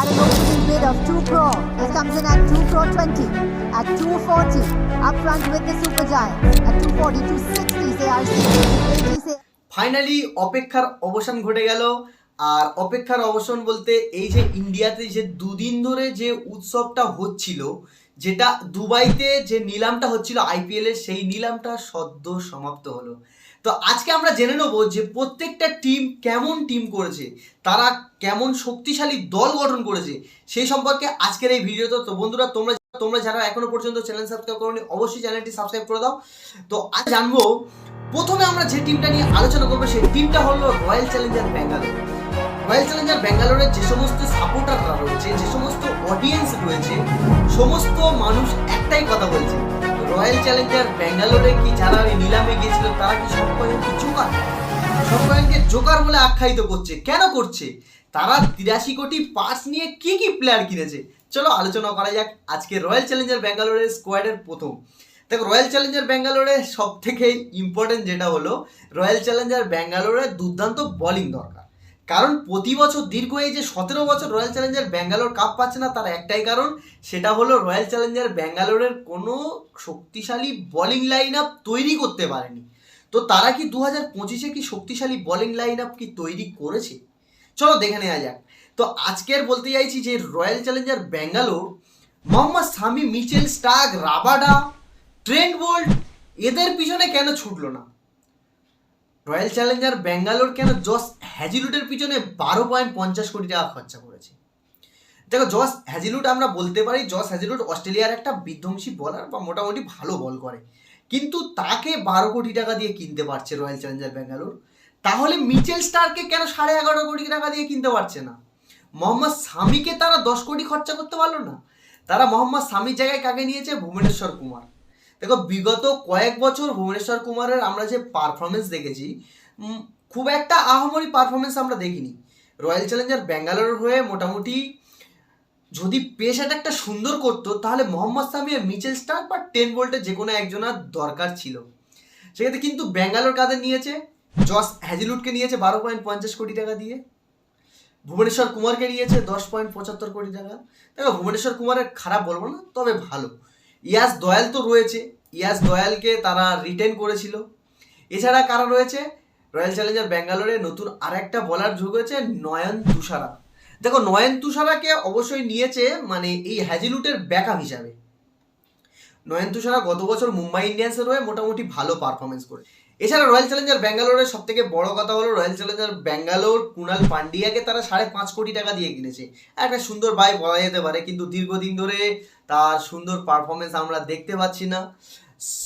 at an opening bid of 2 crore. It comes in at 2 crore 20, at 240, up front with the Super Giants, at 240, 260 say RC, 80 say. Finally অপেক্ষার অবসান ঘটে গেল। আর অপেক্ষার অবসান বলতে এই যে ইন্ডিয়াতে যে দুদিন ধরে যে উৎসবটা হচ্ছিল যেটা দুবাইতে যে নিলামটা হচ্ছিল আইপিএল এর সেই নিলামটা সদ্য সমাপ্ত হলো। তো আজকে আমরা জেনে নেব যে প্রত্যেকটা টিম কেমন টিম করেছে, তারা কেমন শক্তিশালী দল গঠন করেছে, সেই সম্পর্কে আজকের এই ভিডিওতে তো। বন্ধুরা, তোমরা তোমরা যারা এখনও পর্যন্ত চ্যানেল সাবস্ক্রাইব করোনি, অবশ্যই চ্যানেলটি সাবস্ক্রাইব করে দাও। তো আজ জানব, প্রথমে আমরা যে টিমটা নিয়ে আলোচনা করব, সেই টিমটা হলো royal challenger Bangalore royal challenger ব্যাঙ্গালোরের যে সমস্ত সাপোর্টাররা রয়েছে, যে সমস্ত অডিয়েন্স রয়েছে, সমস্ত মানুষ একটাই কথা বলছে রয়্যাল চ্যালেঞ্জার ব্যাঙ্গালোরে কি যারা ওই নিলামে গিয়েছিল, তারা কি সব কয়েকটি জোকার? সব কয়েককে জোকার বলে আখ্যায়িত করছে। কেন করছে? তারা তিরাশি কোটি পার্স নিয়ে কি কি প্লেয়ার কিনেছে? চলো আলোচনা করা যাক আজকে রয়্যাল চ্যালেঞ্জার ব্যাঙ্গালোরের স্কোয়াডের প্রথম। দেখো রয়্যাল চ্যালেঞ্জার ব্যাঙ্গালোরে সব থেকে ইম্পর্টেন্ট যেটা হলো রয়্যাল চ্যালেঞ্জার ব্যাঙ্গালোরের দুর্দান্ত বোলিং দরকার। কারণ প্রতি বছর দীর্ঘ এই যে সতেরো বছর রয়্যাল চ্যালেঞ্জার ব্যাঙ্গালোর কাপ পাচ্ছে না, তার একটাই কারণ, সেটা হলো রয়্যাল চ্যালেঞ্জার ব্যাঙ্গালোরের কোনো শক্তিশালী বোলিং লাইন আপ তৈরি করতে পারেনি। তো তারা কি দু হাজার পঁচিশে কি শক্তিশালী বোলিং লাইন আপ কি তৈরি করেছে? চলো দেখে নেওয়া যাক। তো আজকের বলতে চাইছি যে royal challenger Bangalore Mohammad Sami, Mitchell Starc, Rabada, Trent Boult, এদের পিছনে কেন ছুটলো না? রয়্যাল চ্যালেঞ্জার ব্যাঙ্গালোর কেন জস হ্যাজিলুটের পিছনে বারো পয়েন্ট পঞ্চাশ কোটি টাকা খরচা করেছে? দেখো জস হ্যাজিলুট আমরা বলতে পারি জস হ্যাজিলুট অস্ট্রেলিয়ার একটা বিধ্বংসী বলার বা মোটামুটি ভালো বল করে। কিন্তু তাকে বারো কোটি টাকা দিয়ে কিনতে পারছে রয়্যাল চ্যালেঞ্জার ব্যাঙ্গালোর তাহলে মিচেল স্টারকে কেন সাড়ে এগারো কোটি টাকা দিয়ে কিনতে পারছে না? মোহাম্মদ সামিকে তারা দশ কোটি খরচা করতে পারল না? তারা মোহাম্মদ সামির জায়গায় কাকে নিয়েছে? ভুবনেশ্বর কুমার। দেখো, বিগত কয়েক বছর ভুবনেশ্বর কুমারের আমরা যে পারফরমেন্স দেখেছি খুব একটা আহামরি পারফরমেন্স আমরা দেখিনি। রয়্যাল চ্যালেঞ্জার ব্যাঙ্গালোর হয়ে মোটামুটি যদি পেস অ্যাটাকটা সুন্দর করতো, তাহলে মোহাম্মদ সামি আর মিচেল স্টার্ক বা টেন ভোল্টের যে কোনো একজনের দরকার ছিল। সেক্ষেত্রে কিন্তু ব্যাঙ্গালোর কাদের নিয়েছে? জস হ্যাজিলুটকে নিয়েছে বারো পয়েন্ট পঞ্চাশ কোটি টাকা দিয়ে। ভুবনেশ্বর কুমারকে নিয়েছে দশ পয়েন্ট পঁচাত্তর কোটি টাকা। দেখো, ভুবনেশ্বর কুমারের খারাপ বলব না, তবে ভালো। ইয়াস দয়াল তো রয়েছে। ইয়াস দয়ালকে তারা রিটেন করেছিল। এছাড়া কারা রয়েছে? রয়্যাল চ্যালেঞ্জার ব্যাঙ্গালোরে নতুন আরেকটা বলার যোগ হয়েছে, নয়ন তুষারা। দেখো, নয়ন তুষারাকে অবশ্যই নিয়েছে মানে এই হ্যাজিলুটের ব্যাকআপ হিসাবে। নয়ন তুষারা গত বছর মুম্বাই ইন্ডিয়ান্সের হয়ে মোটামুটি ভালো পারফরমেন্স করে। এছাড়া রয়্যাল চ্যালেঞ্জার ব্যাঙ্গালোরের সব থেকে বড় কথা হলো রয়্যাল চ্যালেঞ্জার ব্যাঙ্গালোর কুণাল পান্ডিয়াকে তারা সাড়ে পাঁচ কোটি টাকা দিয়ে কিনেছে। একটা সুন্দর বাই বলা যেতে পারে, কিন্তু দীর্ঘদিন ধরে তার সুন্দর পারফরমেন্স আমরা দেখতে পাচ্ছি না।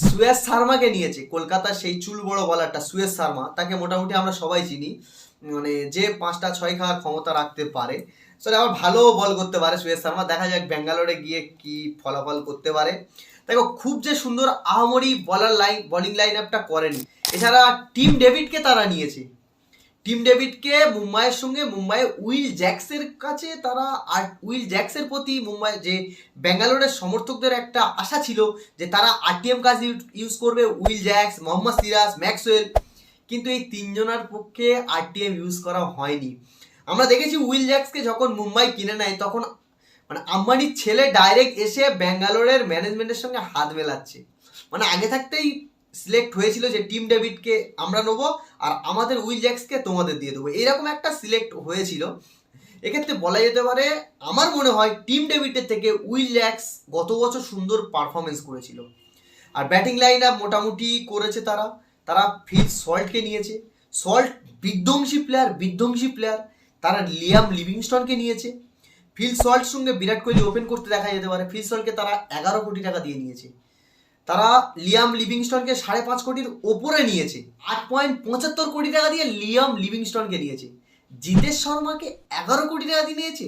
সুয়েশ শর্মাকে নিয়েছে, কলকাতার সেই চুল বড় বলারটা সুয়েশ শর্মা। তাকে মোটামুটি আমরা সবাই চিনি। মানে যে পাঁচটা ছয় খাওয়ার ক্ষমতা রাখতে পারে। আসলে আবার ভালো বল করতে পারে সুয়েশ শর্মা। দেখা যাক ব্যাঙ্গালোরে গিয়ে কি ফলাফল করতে পারে। দেখো, খুব যে সুন্দর আহামরি বলার লাইন বোলিং লাইন আপটা করেনি। এছাড়া টিম ডেভিডকে তারা নিয়েছে। টিম ডেভিডকে মুম্বাইয়ের সঙ্গে, মুম্বাই উইল জ্যাক্সের কাছে তারা আর উইল জ্যাক্সের প্রতি মুম্বাই যে ব্যাঙ্গালোরের সমর্থকদের একটা আশা ছিল যে তারা আরটিএম কাজ ইউজ করবে, Will Jacks, Mohammad Siraj, Maxwell, কিন্তু এই তিনজনের পক্ষে আরটিএম ইউজ করা হয়নি। আমরা দেখেছি উইল জ্যাক্সকে যখন মুম্বাই কিনে নেয়, তখন মানে আম্বানির ছেলে ডাইরেক্ট এসে ব্যাঙ্গালোরের ম্যানেজমেন্টের সঙ্গে হাত মেলাচ্ছে। মানে আগে থাকতেই সিলেক্ট হয়েছিল যে টিম ডেভিডকে আমরা নেব আর আমাদের উইল জ্যাক্সকে তোমাদের দিয়ে দেবো। এরকম একটা সিলেক্ট হয়েছিল। এক্ষেত্রে বলা যেতে পারে, আমার মনে হয় টিম ডেভিডের থেকে উইল জ্যাক্স গত বছর সুন্দর পারফরমেন্স করেছিল। আর ব্যাটিং লাইন আপ মোটামুটি করেছে তারা। তারা ফিল সল্টকে নিয়েছে। সল্ট বিধ্বংসী প্লেয়ার বিধ্বংসী প্লেয়ার তারা লিয়াম লিভিংস্টনকে নিয়েছে। ফিল সল্ট সঙ্গে বিরাট কোহলি ওপেন করতে দেখা যেতে পারে। ফিল সল্টকে তারা এগারো কোটি টাকা দিয়ে নিয়েছে। তারা লিয়াম লিভিংস্টনকে সাড়ে পাঁচ কোটির ওপরে নিয়েছে। আট পয়েন্ট পঁচাত্তর কোটি টাকা দিয়ে লিয়াম লিভিংস্টনকে নিয়েছে জিতেশ শর্মাকে এগারো কোটি টাকা দিয়ে নিয়েছে।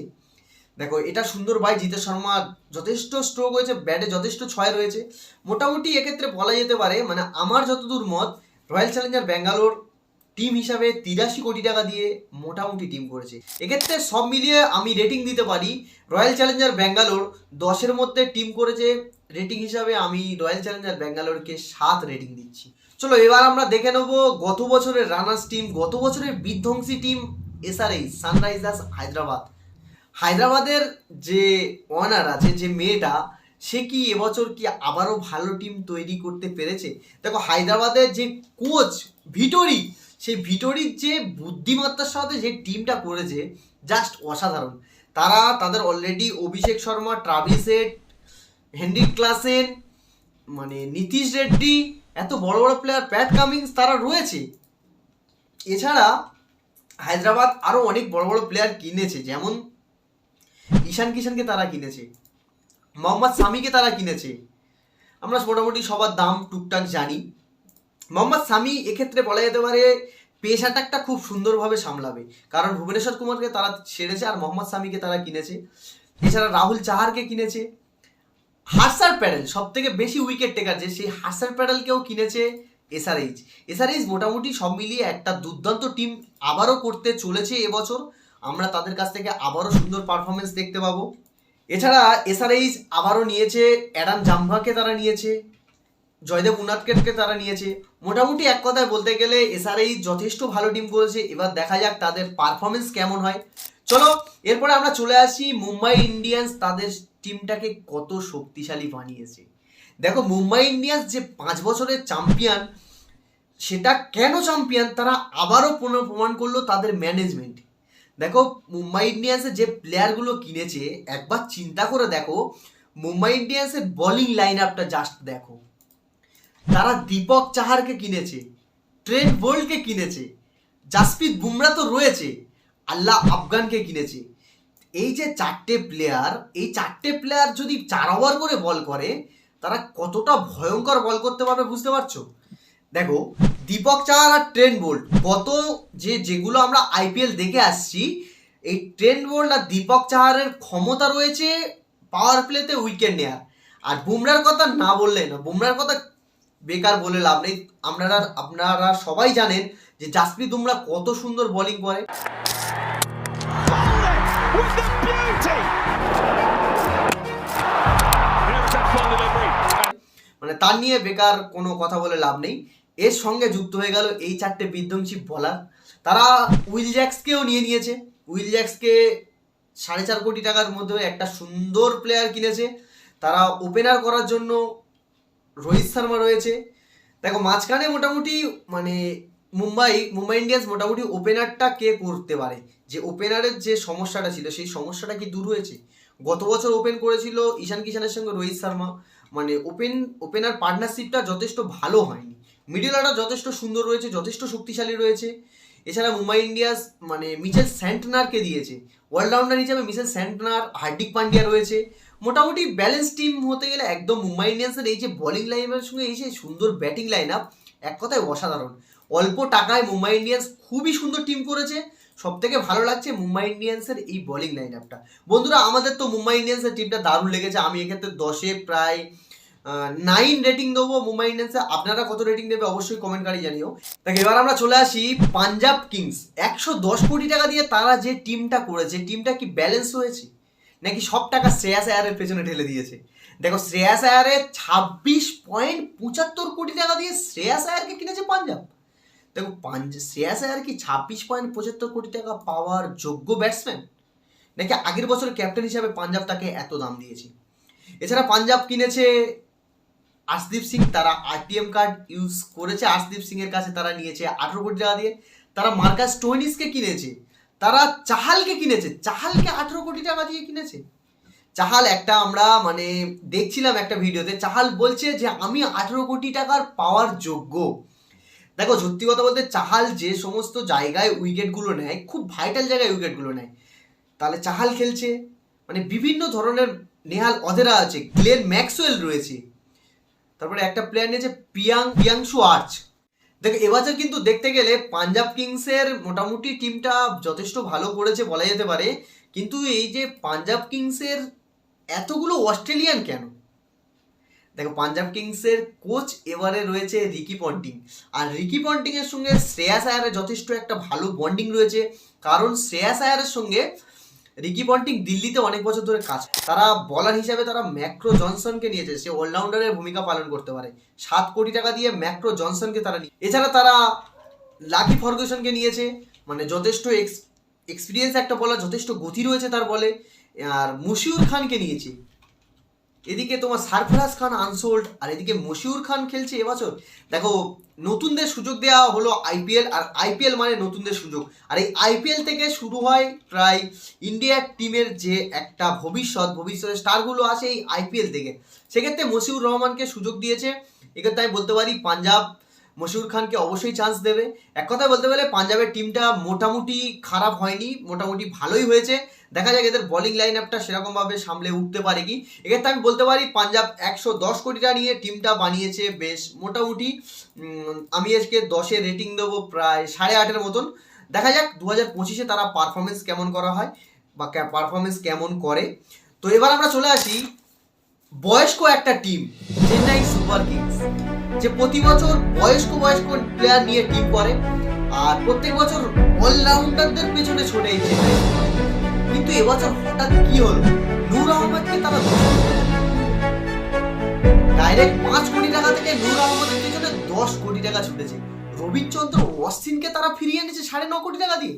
দেখো, এটা সুন্দর ভাই, জিতেশ শর্মা যথেষ্ট স্ট্রোক হয়েছে ব্যাটে যথেষ্ট ছয় রয়েছে। মোটামুটি এক্ষেত্রে বলা যেতে পারে মানে আমার যতদূর মত, রয়্যাল চ্যালেঞ্জার ব্যাঙ্গালোর টিম হিসাবে তিরাশি কোটি টাকা দিয়ে মোটামুটি টিম করেছে। এক্ষেত্রে সব মিলিয়ে আমি রেটিং দিতে পারি রয়্যাল চ্যালেঞ্জার ব্যাঙ্গালোর দশের মধ্যে টিম করেছে। রেটিং হিসাবে আমি রয়্যাল চ্যালেঞ্জার ব্যাঙ্গালোরকে সাত রেটিং দিচ্ছি। চলো, এবার আমরা দেখে নেব গত বছরের রানার্স টিম গত বছরের বিধ্বংসী টিম এসআরএই সানরাইজার্স হায়দ্রাবাদ। হায়দ্রাবাদের যে ওনার আছে, যে মেয়েটা, সে কি এবছর কি আবারও ভালো টিম তৈরি করতে পেরেছে? দেখো, হায়দ্রাবাদের যে কোচ ভিটোরি সেই ভিটোরির যে বুদ্ধিমত্তার সাথে যে টিমটা করেছে জাস্ট অসাধারণ। তারা তাদের অলরেডি অভিষেক শর্মা ট্রাভিসেট হেনরিক ক্লাসেন মানে নীতিশ রেড্ডি, এত বড় বড় প্লেয়ার প্যাট কামিংস তারা রয়েছে। এছাড়া হায়দ্রাবাদ আরও অনেক বড় বড় প্লেয়ার কিনেছে, যেমন ঈশান কিষানকে তারা কিনেছে, মোহাম্মদ সামিকে তারা কিনেছে। আমরা মোটামুটি সবার দাম টুকটাক জানি। মোহাম্মদ সামি এক্ষেত্রে বলা যেতে পারে পেস অ্যাটাকটা খুব সুন্দরভাবে সামলাবে। কারণ ভুবনেশ্বর কুমারকে তারা ছেড়েছে আর মোহাম্মদ সামিকে তারা কিনেছে। এছাড়া রাহুল চাহারকে কিনেছে। হাসার প্যাডেল সব থেকে বেশি উইকেট টেকার যে, সেই হাসার প্যাডেলকেও কিনেছে এসআরএইচ এসআরএইচ মোটামুটি সব মিলিয়ে একটা দুর্দান্ত টিম আবারও করতে চলেছে এবছর। আমরা তাদের কাছ থেকে আবারও সুন্দর পারফরমেন্স দেখতে পাবো। এছাড়া এসআরএইচ আবারও নিয়েছে, অ্যাডাম জাম্ভাকে তারা নিয়েছে। জয়দেব উনাদকেটকে তারা নিয়েছে। মোটামুটি এক কথায় বলতে গেলে এসআরএইচ যথেষ্ট ভালো টিম করেছে। এবার দেখা যাক তাদের পারফরমেন্স কেমন হয়। চলো, এরপরে আমরা চলে আসি মুম্বাই ইন্ডিয়ান্স। তাদের টিমটাকে কত শক্তিশালী বানিয়েছে। দেখো, মুম্বাই ইন্ডিয়ান্স যে পাঁচ বছরের চ্যাম্পিয়ন সেটা কেন চ্যাম্পিয়ন তারা আবারও প্রমাণ করল তাদের ম্যানেজমেন্ট দেখো, মুম্বাই ইন্ডিয়ান্সের যে প্লেয়ারগুলো কিনেছে, একবার চিন্তা করে দেখো, মুম্বাই ইন্ডিয়ান্সের বোলিং লাইন আপটা জাস্ট দেখো। তারা দীপক চাহারকে কিনেছে ট্রেন্ট বোল্টকে কিনেছে, জাসপ্রীত বুমরা তো রয়েছে, আল্লাহ আফগানকে কিনেছে। এই যে চারটে প্লেয়ার এই চারটে প্লেয়ার যদি চার ওভার করে বল করে, তারা কতটা ভয়ঙ্কর বল করতে পারবে বুঝতে পারছ? দেখো, দীপক চাহার আর ট্রেন্ট বোল্ট, গত যে যেগুলো আমরা আইপিএল দেখে আসছি, এই ট্রেন্ট বোল্ট আর দীপক চাহারের ক্ষমতা রয়েছে পাওয়ার প্লেতে উইকেট নেওয়ার আর বুমরার কথা না বললে না, বুমরার কথা বেকার বলে লাভ নেই। আপনারা আপনারা সবাই জানেন যে জাসপ্রীত বুমরা কত সুন্দর বোলিং করে. মানে তার নিয়ে বেকার কোনো কথা বলে লাভ নেই। এর সঙ্গে যুক্ত হয়ে গেল এই চারটে বিধ্বংসী বলার তারা উইল জ্যাক্সকেও নিয়ে নিয়েছে। উইল জ্যাক্সকে সাড়ে চার কোটি টাকার মধ্যে একটা সুন্দর প্লেয়ার কিনেছে। তারা ওপেনার করার জন্য রোহিত শর্মা রয়েছে। দেখো, মাঝখানে মোটামুটি মানে মুম্বাই মুম্বাই ইন্ডিয়ান্স মোটামুটি ওপেনারটা কে করতে পারে? যে ওপেনারের যে সমস্যাটা ছিল, সেই সমস্যাটা কি দূর হয়েছে? গত বছর ওপেন করেছিল ঈশান কিষানের সঙ্গে রোহিত শর্মা। মানে ওপেন, ওপেনার পার্টনারশিপটা যথেষ্ট ভালো হয়নি। মিডল অর্ডার যথেষ্ট সুন্দর রয়েছে, যথেষ্ট শক্তিশালী রয়েছে। এছাড়া মুম্বাই ইন্ডিয়ান্স মানে মিচেল স্যান্টনারকে দিয়েছে। অলরাউন্ডার হিসেবে মিচেল স্যান্টনার, হার্দিক পান্ডিয়া রয়েছে। মোটামুটি ব্যালেন্স টিম হতে গেলে একদম মুম্বাই ইন্ডিয়ান্সের এই যে বোলিং লাইনের সঙ্গে এই যে সুন্দর ব্যাটিং লাইন আপ এক কথায় অসাধারণ। অল্প টাকায় মুম্বাই ইন্ডিয়ান্স খুবই সুন্দর টিম করেছে। সব থেকে ভালো লাগছে মুম্বাই ইন্ডিয়ান্সের এই বোলিং লাইন আপটা বন্ধুরা, আমাদের তো মুম্বাই ইন্ডিয়ান্সের টিমটা দারুণ লেগেছে। আমি এক্ষেত্রে দশে প্রায় নাইন রেটিং দেবো মুম্বাই ইন্ডিয়ান্সে আপনারা কত রেটিং দেবে অবশ্যই কমেন্ট করে জানিও। দেখ, এবার আমরা চলে আসি পাঞ্জাব কিংস একশো দশ কোটি টাকা দিয়ে তারা যে টিমটা করেছে টিমটা কি ব্যালেন্স হয়েছে? নাকি সব টাকা শ্রেয়াস আয়ারের পেছনে ঢেলে দিয়েছে? দেখো শ্রেয়াস আয়ারের ছাব্বিশ পয়েন্ট পঁচাত্তর কোটি টাকা দিয়ে শ্রেয়াস আয়ারকে কিনেছে পাঞ্জাব। দেখো, পাঞ্জ শ্রেয়াস আয়ার কি ছাব্বিশ পয়েন্ট পঁচাত্তর কোটি টাকা পাওয়ার যোগ্য ব্যাটসম্যান নাকি আগের বছর ক্যাপ্টেন হিসাবে পাঞ্জাব তাকে এত দাম দিয়েছে? এছাড়া পাঞ্জাব কিনেছে আশদীপ সিং, তারা আরটিএম কার্ড ইউজ করেছে। আশদীপ সিং এর কাছে তারা নিয়েছে আঠেরো কোটি টাকা দিয়ে। তারা মার্কাস টোয়েনিসকে কিনেছে। তারা চাহালকে কিনেছে। চাহালকে আঠেরো কোটি টাকা দিয়ে কিনেছে। চাহাল একটা আমরা মানে দেখছিলাম একটা ভিডিওতে, চাহাল বলছে যে, আমি আঠেরো কোটি টাকার পাওয়ার যোগ্য। দেখো, সত্যি কথা বলতে চাহাল যে সমস্ত জায়গায় উইকেটগুলো নেয়, খুব ভাইটাল জায়গায় উইকেটগুলো নেয়, তাহলে চাহাল খেলছে। মানে বিভিন্ন ধরনের নেহাল অধেরা আছে গ্লেন ম্যাক্সওয়েল রয়েছে। তারপরে একটা প্লেয়ার নিয়েছে পিয়াং, পিয়াংশু আর্চ। দেখো এবছর কিন্তু দেখতে গেলে পাঞ্জাব কিংসের মোটামুটি টিমটা যথেষ্ট ভালো করেছে বলা যেতে পারে। কিন্তু এই যে পাঞ্জাব কিংসের এতগুলো অস্ট্রেলিয়ান কেন? দেখো, পাঞ্জাব কিংসের কোচ এবারে রয়েছে রিকি পন্টিং। আর রিকি পন্টিং এর সঙ্গে শ্রেয়াস আয়ারের যথেষ্ট একটা ভালো বন্ডিং রয়েছে। কারণ শ্রেয়াস আয়ারের সঙ্গে রিকি পন্টিং দিল্লিতে অনেক বছর ধরে কাজ তারা বলার হিসাবে তারা ম্যাক্রো জনসনকে নিয়েছে সে অলরাউন্ডারের ভূমিকা পালন করতে পারে। সাত কোটি টাকা দিয়ে ম্যাক্রো জনসনকে তারা নিয়ে এছাড়া তারা লাকি ফার্গুসনকে নিয়েছে। মানে যথেষ্ট এক্স এক্সপিরিয়েন্স একটা বলার, যথেষ্ট গতি রয়েছে তার বলে। আর মুশিউর খানকে নিয়েছে। এদিকে তোমার সারফরাজ খান আনসোল্ড, আর এদিকে মশিউর খান খেলছে এবছর। দেখো, নতুনদের সুযোগ দেওয়া হলো আইপিএল আর আইপিএল মানে নতুনদের সুযোগ। আর এই আইপিএল থেকে শুরু হয় প্রায় ইন্ডিয়ার টিমের যে একটা ভবিষ্যৎ, ভবিষ্যতের স্টারগুলো আছে এই আইপিএল থেকে। সেক্ষেত্রে মশিউর রহমানকে সুযোগ দিয়েছে। এক্ষেত্রে আমি বলতে পারি পাঞ্জাব মশিউর খানকে অবশ্যই চান্স দেবে। এক কথায় বলতে গেলে পাঞ্জাবের টিমটা মোটামুটি খারাপ হয়নি, মোটামুটি ভালোই হয়েছে। দেখা যাক এদের বোলিং লাইন আপটা সেরকমভাবে সামলে উঠতে পারে কি। এক্ষেত্রে আমি বলতে পারি, পাঞ্জাব একশো দশ কোটিটা নিয়ে টিমটা বানিয়েছে বেশ মোটামুটি। আমি আজকে দশে রেটিং দেবো প্রায় সাড়ে আটের মতন। দেখা যাক দু হাজার পঁচিশে তারা পারফরমেন্স কেমন করা হয় বা পারফরমেন্স কেমন করে। তো এবার আমরা চলে আসি বয়স্ক একটা টিম চেন্নাই সুপার কিংস যে প্রতি বছর বয়স্ক বয়স্ক প্লেয়ার নিয়ে টিম করে। আর প্রত্যেক বছর অলরাউন্ডারদের পেছনে ছোটে কিন্তু এবছর হঠাৎ কি হলো? নূর আহমদকে তারা ডাইরেক্ট পাঁচ কোটি টাকা থেকে নূর আহমদের পেছনে দশ কোটি টাকা ছুটেছে। রবিচন্দ্র অশ্বিনকে তারা ফিরিয়ে এনেছে সাড়ে ন কোটি টাকা দিয়ে।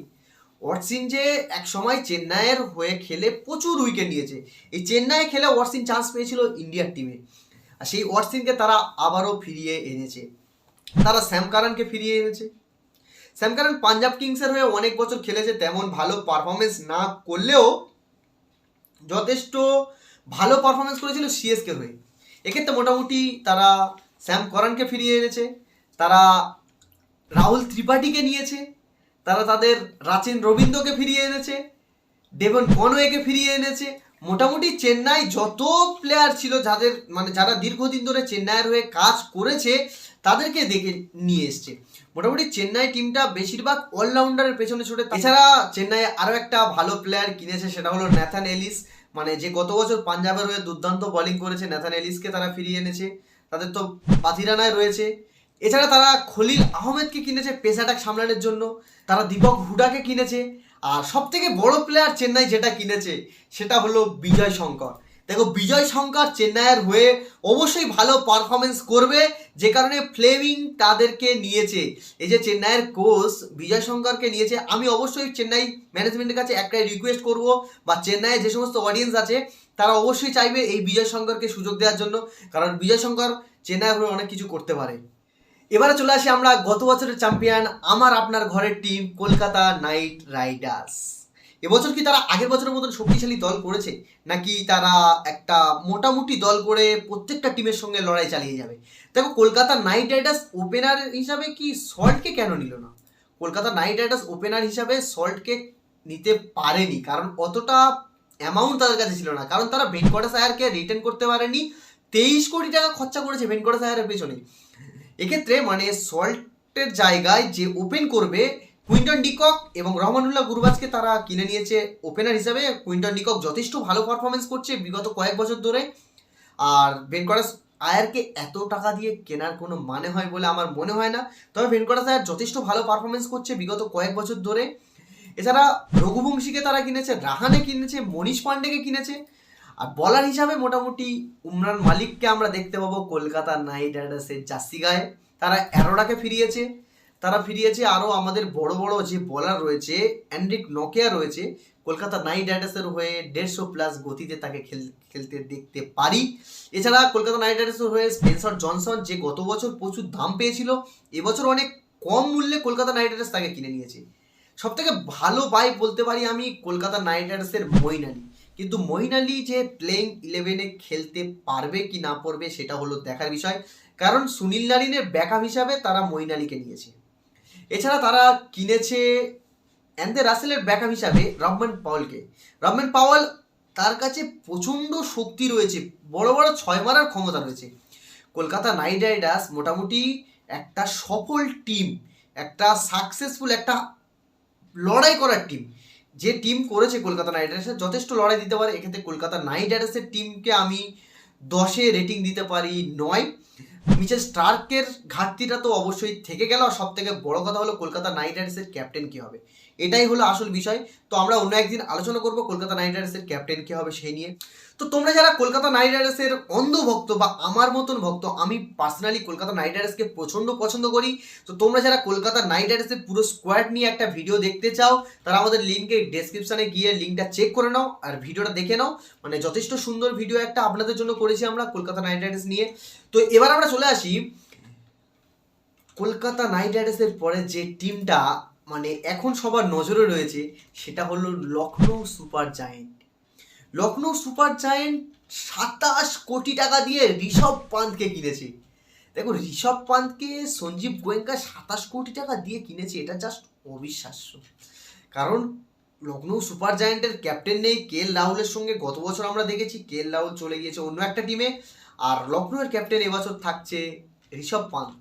অশ্বিন যে এক সময় চেন্নাইয়ের হয়ে খেলে প্রচুর উইকেট নিয়েছে। এই চেন্নাই খেলে অশ্বিন চান্স পেয়েছিল ইন্ডিয়ার টিমে আর সেই অশ্বিনকে তারা আবারও ফিরিয়ে এনেছে। তারা স্যাম কারানকে ফিরিয়ে এনেছে। স্যাম কারান পাঞ্জাব কিংসের হয়ে অনেক বছর খেলেছে, তেমন ভালো পারফরমেন্স না করলেও যথেষ্ট ভালো পারফরমেন্স করেছিল সিএসকে হয়ে। এক্ষেত্রে মোটামুটি তারা স্যাম করানকে ফিরিয়ে এনেছে, তারা রাহুল ত্রিপাঠীকে নিয়েছে, তারা তাদের রাচেন রবীন্দ্রকে ফিরিয়ে এনেছে ডেভন কনওয়েকে ফিরিয়ে এনেছে। মোটামুটি চেন্নাই যত প্লেয়ার ছিল যাদের মানে যারা দীর্ঘদিন ধরে চেন্নাইয়ের হয়ে কাজ করেছে, তাদেরকে দেখে নিয়ে এসছে। মোটামুটি চেন্নাই টিমটা বেশিরভাগ অলরাউন্ডারের পেছনে ছোটে এছাড়া চেন্নাই আরও একটা ভালো প্লেয়ার কিনেছে, সেটা হলো ন্যাথান এলিস মানে যে গত বছর পাঞ্জাবের হয়ে দুর্দান্ত বোলিং করেছে ন্যাথান এলিসকে তারা ফিরিয়ে এনেছে। তাদের তো পাথিরানায় রয়েছে। এছাড়া তারা খলিল আহমেদকে কিনেছে পেস অ্যাটাক সামলানোর জন্য। তারা দীপক হুডাকে কিনেছে। আর সব থেকে বড় প্লেয়ার চেন্নাই যেটা কিনেছে, সেটা হলো বিজয় শঙ্কর। দেখো, বিজয় শঙ্কর চেন্নাইয়ের হয়ে অবশ্যই ভালো পারফরমেন্স করবে, যে কারণে ফ্লেমিং তাদেরকে নিয়েছে। এই যে চেন্নাইয়ের কোচ বিজয় শঙ্করকে নিয়েছে, আমি অবশ্যই চেন্নাই ম্যানেজমেন্টের কাছে একটাই রিকোয়েস্ট করব, বা চেন্নাইয়ের যে সমস্ত অডিয়েন্স আছে, তারা অবশ্যই চাইবে এই বিজয় শঙ্করকে সুযোগ দেওয়ার জন্য, কারণ বিজয় শঙ্কর চেন্নাইয়ের হয়ে অনেক কিছু করতে পারে। এবারে চলে আসি আমরা গত বছরের চ্যাম্পিয়ন আমার আপনার ঘরের টিম কলকাতা নাইট রাইডার্স এবছর কি তারা আগের বছরের মতন শক্তিশালী দল করেছে? নাকি তারা একটা মোটামুটি দল করে প্রত্যেকটা টিমের সঙ্গে লড়াই চালিয়ে যাবে? দেখো, কলকাতা নাইট রাইডার্স ওপেনার হিসাবে কি সল্টকে কেন নিল না? কলকাতা নাইট রাইডার্স ওপেনার হিসাবে সল্টকে নিতে পারেনি, কারণ অতটা অ্যামাউন্ট তাদের কাছে ছিল না। কারণ তারা ভেঙ্কটেশ আয়ারকে রিটার্ন করতে পারেনি। তেইশ কোটি টাকা খরচা করেছে ভেঙ্কটেশ আয়ারের পেছনে। এক্ষেত্রে মানে সল্টের জায়গায় যে ওপেন করবে কুইন্টন ডিকক এবং রহমানুল্লাহ গুরবাজকে তারা কিনে নিয়েছে ওপেনার হিসাবে। কুইন্টন ডিকক যথেষ্ট ভালো পারফরমেন্স করছে বিগত কয়েক বছর ধরে। আর ভেঙ্কটেশ আয়ারকে এত টাকা দিয়ে কেনার কোনো মানে হয় বলে আমার মনে হয় না। তবে ভেঙ্কটেশ আয়ার যথেষ্ট ভালো পারফরমেন্স করছে বিগত কয়েক বছর ধরে। এছাড়া রঘুবংশীকে তারা কিনেছে, রাহানে কিনেছে, মনীষ পান্ডেকে কিনেছে। আর বলার হিসাবে মোটামুটি উমরান মালিককে আমরা দেখতে পাবো কলকাতা নাইট রাইডার্সের জার্সি গায়ে। তারা অ্যারোডাকে ফিরিয়েছে। তারা ফিরিয়েছে আরও আমাদের বড় বড় যে বলার রয়েছে অ্যান্ড্রিক নকিয়া রয়েছে, কলকাতা নাইট রাইডার্সের হয়ে দেড়শো প্লাস গতিতে তাকে খেল, খেলতে দেখতে পারি। এছাড়া কলকাতা নাইট রাইডার্সের হয়ে স্পেন্সার জনসন যে গত বছর প্রচুর দাম পেয়েছিল, এবছর অনেক কম মূল্যে কলকাতা নাইট রাইডার্স তাকে কিনে নিয়েছে। সব থেকে ভালো বাই বলতে পারি আমি কলকাতা নাইট রাইডার্সের মইন আলী কিন্তু মইন আলী যে প্লেইং ইলেভেনে খেলতে পারবে কি না পারবে সেটা হলো দেখার বিষয়। কারণ সুনীল নারিনের ব্যাকআপ হিসাবে তারা মইন আলীকে নিয়েছে। এছাড়া তারা কিনেছে অ্যান্ডে রাসেলের ব্যাকআপ হিসাবে রহমান পাওয়ালকে। রহমান পাওয়াল তার কাছে প্রচণ্ড শক্তি রয়েছে, বড় বড় ছয় মারার ক্ষমতা রয়েছে। কলকাতা নাইট রাইডার্স মোটামুটি একটা সফল টিম একটা সাকসেসফুল একটা লড়াই করার টিম যে টিম করেছে কলকাতা নাইট রাইডার্সের যথেষ্ট লড়াই দিতে পারে। এক্ষেত্রে কলকাতা নাইট রাইডার্সের টিমকে আমি দশে রেটিং দিতে পারি নয়। মিচেল স্টার্কের ঘাটতিটা তো অবশ্যই থেকে গেল। আর সব থেকে বড় কথা হলো কলকাতা নাইট রাইডার্সের ক্যাপ্টেন কী হবে? এটাই হলো আসল বিষয়। তো আমরা অন্য একদিন আলোচনা করব কলকাতা নাইট রাইডার্সের ক্যাপ্টেন কী হবে সেই নিয়ে। তো তোমরা যারা কলকাতা নাইট রাইডার্সের অন্ধ ভক্ত বা আমার মতন ভক্ত, আমি পার্সোনালি কলকাতা নাইট রাইডার্সকে প্রচণ্ড পছন্দ করি। তো তোমরা যারা কলকাতা নাইট রাইডার্সের পুরো স্কোয়াড নিয়ে একটা ভিডিও দেখতে চাও, তারা আমাদের লিঙ্কে ডেসক্রিপশনে গিয়ে লিঙ্কটা চেক করে নাও আর ভিডিওটা দেখে নাও। মানে যথেষ্ট সুন্দর ভিডিও একটা আপনাদের জন্য করেছি আমরা কলকাতা নাইট রাইডার্স নিয়ে। তো এবার আমরা চলে আসি কলকাতা নাইট রাইডার্সের পরে যে টিমটা মানে এখন সবার নজরে রয়েছে, সেটা হলো Lucknow super giant. Lucknow super giant সাতাশ কোটি টাকা দিয়ে ঋষভ পান্তকে কিনেছে। দেখো ঋষভ পান্তকে সঞ্জীব গোয়েঙ্কা সাতাশ কোটি টাকা দিয়ে কিনেছে, এটা জাস্ট অবিশ্বাস্য। কারণ লখনৌ সুপার জায়েন্টের ক্যাপ্টেন নেই, কে এল রাহুলের সঙ্গে গত বছর আমরা দেখেছি, কে এল রাহুল চলে গিয়েছে অন্য একটা টিমে আর লখনৌয়ের ক্যাপ্টেন এবছর থাকছে ঋষভ পান্ত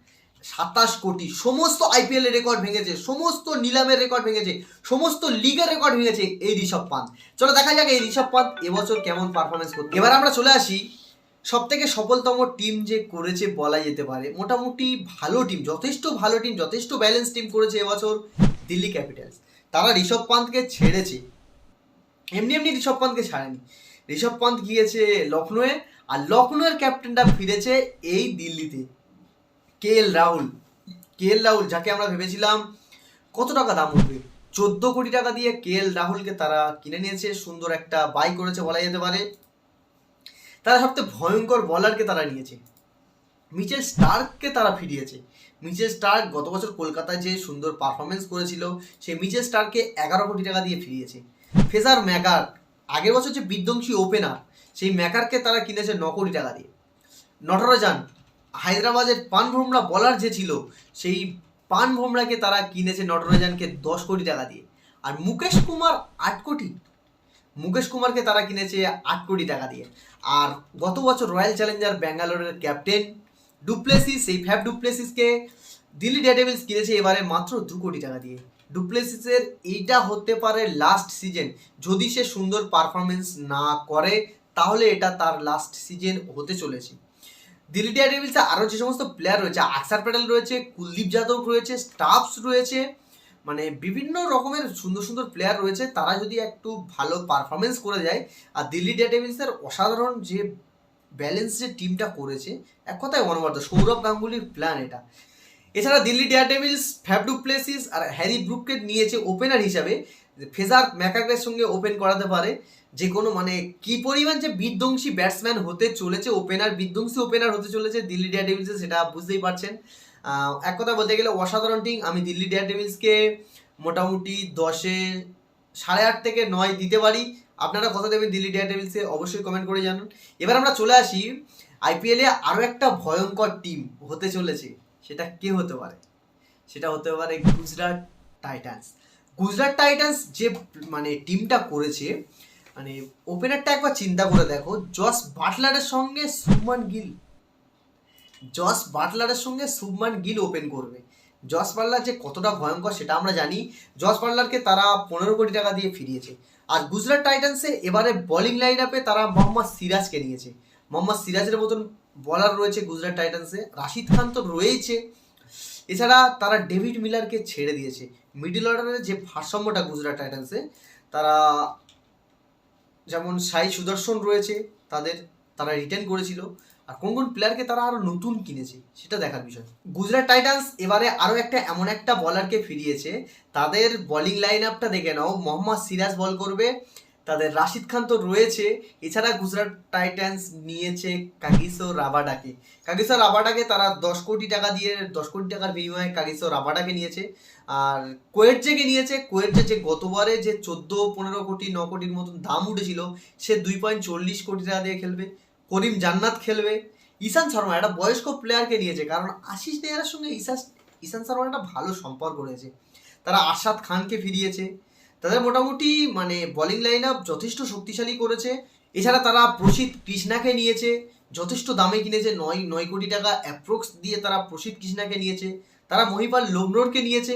সাতাশ কোটি। সমস্ত আইপিএল এর রেকর্ড ভেঙেছে, সমস্ত নিলামের রেকর্ড ভেঙেছে, সমস্ত লিগের রেকর্ড ভেঙেছে এই ঋষভ পান্ত চলো দেখা যাক এই ঋষভ পান্ত এবছর কেমন পারফরমেন্স করতে এবার আমরা চলে আসি সব থেকে সফলতম টিম যে করেছে বলা যেতে পারে, মোটামুটি ভালো টিম যথেষ্ট ভালো টিম যথেষ্ট ব্যালেন্স টিম করেছে এবছর দিল্লি ক্যাপিটালস তারা ঋষভ পান্তকে ছেড়েছে। এমনি এমনি ঋষভ পান্তকে ছাড়েনি। ঋষভ পান্ত গিয়েছে লখনৌয়ে আর লখনৌয়ের ক্যাপ্টেনটা ফিরেছে এই দিল্লিতে। কে এল রাহুল। কে এল রাহুল, যাকে আমরা ভেবেছিলাম কত টাকা দাম উঠবে চোদ্দ কোটি টাকা দিয়ে কে এল রাহুলকে তারা কিনে নিয়েছে, সুন্দর একটা বাই করেছে বলা যেতে পারে। তারা সবথেকে ভয়ঙ্কর বলারকে তারা নিয়েছে। মিচেল স্টার্ককে তারা ফিরিয়েছে। মিচেল স্টার্ক গত বছর কলকাতায় যে সুন্দর পারফরমেন্স করেছিল, সেই মিচেল স্টার্ককে এগারো কোটি টাকা দিয়ে ফিরিয়েছে। ফেজার ম্যাকার আগের বছর যে বিধ্বংসী ওপেনার সেই ম্যাকারকে তারা কিনেছে ন কোটি টাকা দিয়ে। নটরাজান হায়দ্রাবাদের পান ভোমরা বলার যে ছিল, সেই পান ভোমরাকে তারা কিনেছে নটরাজানকে দশ কোটি টাকা দিয়ে। আর মুকেশ কুমার আট কোটি। মুকেশ কুমারকে তারা কিনেছে আট কোটি টাকা দিয়ে। আর গত বছর রয়্যাল চ্যালেঞ্জার ব্যাঙ্গালোরের ক্যাপ্টেন ডুপ্লেসিস এই ফ্যাব ডুপ্লেসিসকে দিল্লি ডেভিলস কিনেছে এবারে মাত্র দু কোটি টাকা দিয়ে। ডুপ্লেসিসের এইটা হতে পারে লাস্ট সিজন যদি সে সুন্দর পারফরমেন্স না করে, তাহলে এটা তার লাস্ট সিজন হতে চলেছে। দিল্লি ডেয়ার ডেভিলসে আরও যে সমস্ত প্লেয়ার রয়েছে আকসার প্যাটেল রয়েছে কুলদীপ যাদব রয়েছে স্টাফস রয়েছে মানে বিভিন্ন রকমের সুন্দর সুন্দর প্লেয়ার রয়েছে, তারা যদি একটু ভালো পারফরমেন্স করে যায় আর দিল্লি ডেয়ার ডেভিলসের অসাধারণ যে ব্যালেন্স যে টিমটা করেছে, এক কথায় অনবদ্য, সৌরভ গাঙ্গুলির প্ল্যান এটা। এছাড়া Delhi daredevils Faf du Plessis আর হ্যারি ব্রুককে নিয়েছে ওপেনার হিসাবে ফেজার ম্যাকাকের সঙ্গে ওপেন করাতে পারে। যে কোনো মানে কি পরিমাণ যে বিধ্বংসী ব্যাটসম্যান হতে চলেছে ওপেনার বিধ্বংসী ওপেনার হতে চলেছে দিল্লি ডেয়ার ডেভিলসে সেটা বুঝতেই পারছেন। এক কথা বলতে গেলে অসাধারণ টিম আমি দিল্লি ডেয়ার ডেভিলসকে মোটামুটি দশে সাড়ে আট থেকে নয় দিতে পারি। আপনারা কথা দেবেন দিল্লি ডেয়ার ডেভিলসে অবশ্যই কমেন্ট করে জানান। এবার আমরা চলে আসি আইপিএলে আরও একটা ভয়ঙ্কর টিম হতে চলেছে। সেটা কে হতে পারে? সেটা হতে পারে গুজরাট টাইটান্স গুজরাট টাইটান্স যে মানে টিমটা করেছে মানে ওপেনারটা একবার চিন্তা করে দেখো, জস বাটলারের সঙ্গে শুভমান গিল। জস বাটলারের সঙ্গে শুভমান গিল ওপেন করবে। জস বাটলার যে কতটা ভয়ঙ্কর সেটা আমরা জানি। জস বাটলারকে তারা পনেরো কোটি টাকা দিয়ে ফিরিয়েছে। আর গুজরাট টাইটান্সে এবারে বোলিং লাইন আপে তারা মোহাম্মদ সিরাজকে নিয়েছে। মোহাম্মদ সিরাজের মতন বলার রয়েছে গুজরাট টাইটান্সে। রাশিদ খান তো রয়েছে এছাড়া তারা ডেভিড মিলারকে ছেড়ে দিয়েছে। মিডল অর্ডারের যে ভারসাম্যটা গুজরাট টাইটান্সে, তারা যেমন সাই সুদর্শন রয়েছে, তাদের তারা রিটার্ন করেছিল। আর কোন কোন প্লেয়ারকে তারা আরও নতুন কিনেছে, সেটা দেখার বিষয়। গুজরাট টাইটান্স এবারে আরও একটা এমন একটা বলারকে ফিরিয়েছে। তাদের বলিং লাইন আপটা দেখে নাও, মোহাম্মদ সিরাজ বল করবে তাদের রাশিদ খান তো রয়েছে, এছাড়া গুজরাট টাইটান্স নিয়েছে কাগিসো রাবাডাকে। কাগিসো রাবাডাকে তারা দশ কোটি টাকা দিয়ে, দশ কোটি টাকার বিনিময়ে কাগিসো রাবাডাকে নিয়েছে। আর কোয়েটজেকে নিয়েছে, কোয়েটজে যে গতবারে যে চোদ্দ, পনেরো কোটি, ন কোটির মতন দাম উঠেছিল, সে দুই পয়েন্ট চল্লিশ কোটি টাকা দিয়ে খেলবে। করিম জান্নাত খেলবে। ঈশান শর্মা একটা বয়স্ক প্লেয়ারকে নিয়েছে, কারণ আশিস নেয়ারের সঙ্গে ঈশাস, ঈশান শর্মার একটা ভালো সম্পর্ক রয়েছে। তারা আরশাদ খানকে ফিরিয়েছে। তাদের মোটামুটি মানে বোলিং লাইন আপ যথেষ্ট শক্তিশালী করেছে। এছাড়া তারা প্রসিদ্ধ কৃষ্ণাকে নিয়েছে, যথেষ্ট দামে কিনেছে, নয় নয় কোটি টাকা অ্যাপ্রোক্স দিয়ে তারা প্রসিদ্ধ কৃষ্ণাকে নিয়েছে। তারা মহিপাল লোমরোরকে নিয়েছে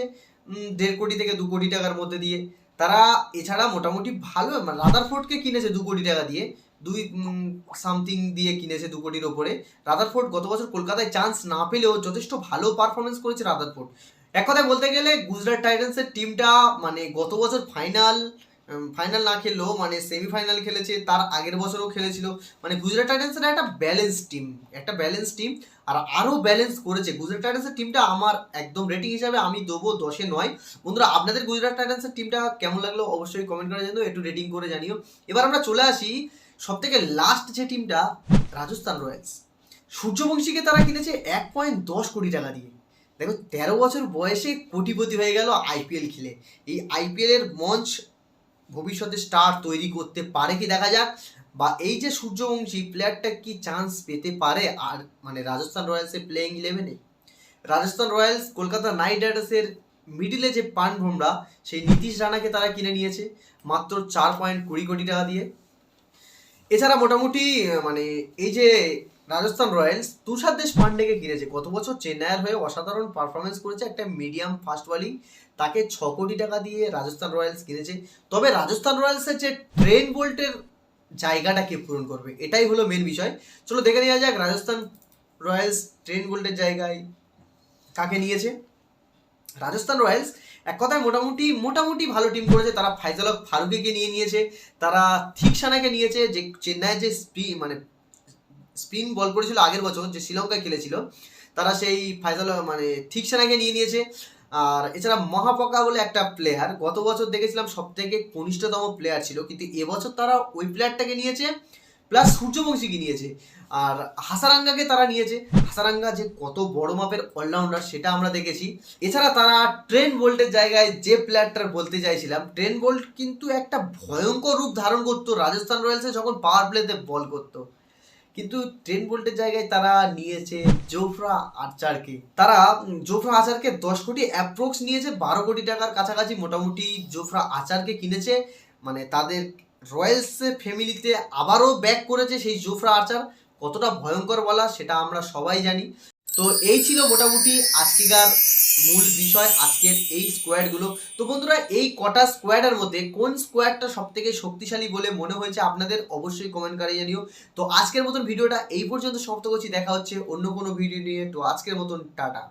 দেড় কোটি থেকে দু কোটি টাকার মধ্যে দিয়ে। তারা এছাড়া মোটামুটি ভালো রাদারফোর্ডকে কিনেছে দু কোটি টাকা দিয়ে, দুই সামথিং দিয়ে কিনেছে দু কোটির ওপরে। রাদারফোর্ড গত বছর কলকাতায় চান্স না পেলেও যথেষ্ট ভালো পারফরমেন্স করেছে রাদারফোর্ড এক কথায় বলতে গেলে গুজরাট টাইটান্সের টিমটা মানে গত বছর ফাইনাল ফাইনাল না খেললেও মানে সেমিফাইনাল খেলেছে, তার আগের বছরও খেলেছিল। মানে গুজরাট টাইটান্সের একটা ব্যালেন্স টিম একটা ব্যালেন্স টিম আর আরও ব্যালেন্স করেছে। গুজরাট টাইটান্সের টিমটা আমার একদম রেটিং হিসাবে আমি দেবো দশে নয়। বন্ধুরা, আপনাদের গুজরাট টাইটান্সের টিমটা কেমন লাগল অবশ্যই কমেন্ট করে জানিও, একটু রেটিং করে জানিও। এবার আমরা চলে আসি সব থেকে লাস্ট যে টিমটা রাজস্থান রয়্যালস। সূর্যবংশীকে তারা কিনেছে এক পয়েন্ট দশ কোটি টাকা দিয়ে। দেখো, তেরো বছর বয়সে কোটিপতি হয়ে গেল আইপিএল খেলে। এই আইপিএল এর মঞ্চ ভবিষ্যতে স্টার তৈরি করতে পারে কি দেখা যাক, বা এই যে সূর্যবংশী প্লেয়ারটা কি চান্স পেতে পারে, আর মানে রাজস্থান রয়্যালসের প্লেয়িং ইলেভেনে রাজস্থান রয়্যালস কলকাতা নাইট রাইডার্সের মিডিলে যে পান ভোমরা, সেই নীতিশ রানাকে তারা কিনে নিয়েছে, মাত্র চার পয়েন্ট কুড়ি কোটি টাকা দিয়ে। এছাড়া মোটামুটি মানে এই যে রাজস্থান রয়্যালস তুষার দেশ পান্ডেকে কিনেছে গত বছর চেন্নাইয়ের হয়ে অসাধারণ পারফরমেন্স করেছে একটা মিডিয়াম ফাস্ট বলিং তাকে ছ কোটি টাকা দিয়ে রাজস্থান রয়্যালস কিনেছে তবে রাজস্থান রয়্যালসের যে ট্রেন বোল্টের জায়গাটা কে পূরণ করবে, এটাই হলো মেন বিষয়। চলো দেখে নেওয়া যাক রাজস্থান রয়্যালস ট্রেন বোল্টের জায়গায় কাকে নিয়েছে। রাজস্থান রয়্যালস এক কথায় মোটামুটি মোটামুটি ভালো টিম করেছে। তারা ফাইজাল ফারুকিকে নিয়ে নিয়েছে। তারা থিকসানাকে নিয়েছে যে, চেন্নাইয়ের যে স্পি মানে স্পিন বল করেছিল আগের বছর, যে শ্রীলঙ্কায় খেলেছিল, তারা সেই ফাইজাল মানে ঠিক সেনাকে নিয়ে নিয়েছে। আর এছাড়া মহাপকা বলে একটা প্লেয়ার গত বছর দেখেছিলাম সব থেকে কনিষ্ঠতম প্লেয়ার ছিল, কিন্তু এবছর তারা ওই প্লেয়ারটাকে নিয়েছে প্লাস সূর্যবংশীকে নিয়েছে। আর হাসারাঙ্গাকে তারা নিয়েছে। হাসারাঙ্গা যে কত বড় মাপের অলরাউন্ডার সেটা আমরা দেখেছি। এছাড়া তারা ট্রেন বোল্টের জায়গায় যে প্লেয়ারটার বলতে চাইছিলাম ট্রেন বোল্ট কিন্তু একটা ভয়ঙ্কর রূপ ধারণ করতো রাজস্থান রয়্যালসে যখন পাওয়ার প্লেতে বল করতো। কিন্তু ট্রেন বোল্টের জায়গায় তারা নিয়েছে জোফরা আচারকে তারা জোফরা আচারকে দশ কোটি অ্যাপ্রক্স নিয়েছে, বারো কোটি টাকার কাছাকাছি মোটামুটি জোফরা আচারকে কিনেছে। মানে তাদের রয়্যালস ফ্যামিলিতে আবারও ব্যাক করেছে সেই জোফরা আচার কতটা ভয়ঙ্কর বলা, সেটা আমরা সবাই জানি। তো এই ছিল মোটামুটি আজকেকার মূল বিষয়, আজকের এই স্কোয়াডগুলো তো বন্ধুরা, এই কটা স্কোয়াডের মধ্যে কোন স্কোয়াডটা সব থেকে শক্তিশালী বলে মনে হয়েছে আপনাদের অবশ্যই কমেন্ট করে জানিও। তো আজকের মতন ভিডিওটা এই পর্যন্ত সমাপ্ত করছি। দেখা হচ্ছে অন্য কোনো ভিডিও নিয়ে। তো আজকের মতন, টাটা।